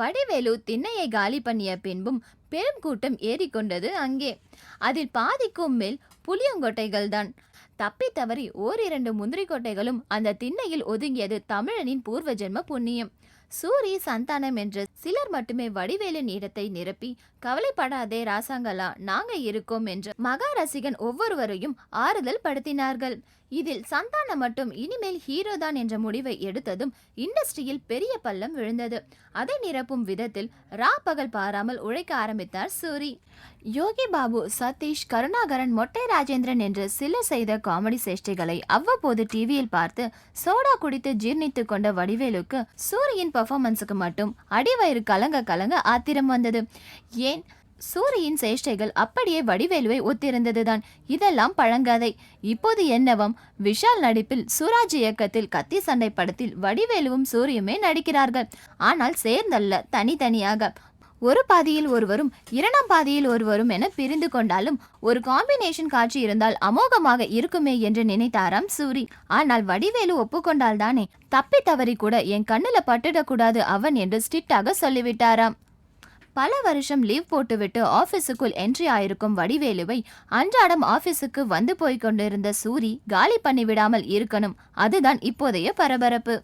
வடிவேலு திண்ணையை காலி பண்ணிய பின்பும் பெரும் கூட்டம் ஏறிக்கொண்டது அங்கே. அதில் பாதிக்கும் மேல் புளியங்கொட்டைகள் தான் தப்பி தவறி ஓரிரண்டு முந்திரி கொட்டைகளும் அந்த திண்ணையில் ஒதுங்கியது தமிழனின் பூர்வ ஜென்ம புண்ணியம். சூரி சந்தானம் என்ற சிலர் மட்டுமே வடிவேலின் இடத்தை நிரப்பி கவலைப்படாதே ராசாங்களா நாங்க இருக்கோம் என்று மகாரசிகன் ஒவ்வொருவரையும் ஆறுதல் படுத்தினார்கள். இதில் சந்தானம் மட்டும் இனிமேல் ஹீரோ தான் என்ற முடிவை எடுத்ததும் இண்டஸ்ட்ரியில் பெரிய பள்ளம் விழுந்தது. அதை நிரப்பும் விதத்தில் ரா பகல் பாராமல் உழைக்க ஆரம்பித்தார் சூரி. யோகி பாபு சதீஷ் கருணாகரன் மொட்டை ராஜேந்திரன் என்று சிலர் செய்த காமெடி சேஷ்டைகளை அவ்வப்போது டிவியில் பார்த்து சோடா குடித்து ஜீர்ணித்து கொண்ட வடிவேலுக்கு சூரியின் பெர்ஃபார்மன்ஸுக்கு மட்டும் அடிவயிறு கலங்க கலங்க ஆத்திரம் வந்தது. ஏன்? சூரியின் சேஷ்டைகள் அப்படியே வடிவேலுவை ஒத்திருந்ததுதான். இதெல்லாம் பழங்காதை. இப்போது என்னவம்? விஷால் நடிப்பில் சூராஜ் இயக்கத்தில் கத்தி சண்டை படத்தில் வடிவேலுவும் சூரியுமே நடிக்கிறார்கள். ஆனால் சேர்ந்தல்ல தனித்தனியாக ஒரு பாதியில் ஒருவரும் இரண்டாம் பாதியில் ஒருவரும் என பிரிந்து கொண்டாலும் ஒரு காம்பினேஷன் காட்சி இருந்தால் அமோகமாக இருக்குமே என்று நினைத்தாராம் சூரி. ஆனால் வடிவேலு ஒப்புக்கொண்டால்தானே? தப்பி தவறி கூட என் கண்ணுல பட்டுடக்கூடாது அவன் என்று ஸ்ட்ரிக்டாக சொல்லிவிட்டாராம். பல வருஷம் லீவ் போட்டுவிட்டு ஆபீஸுக்குள் என்ட்ரி ஆயிருக்கும் வடிவேலுவை அன்றாடம் ஆபீஸுக்கு வந்து போய் கொண்டிருந்த சூரி காலி பண்ணிவிடாமல் இருக்கணும். அதுதான் இப்போதைய பரபரப்பு.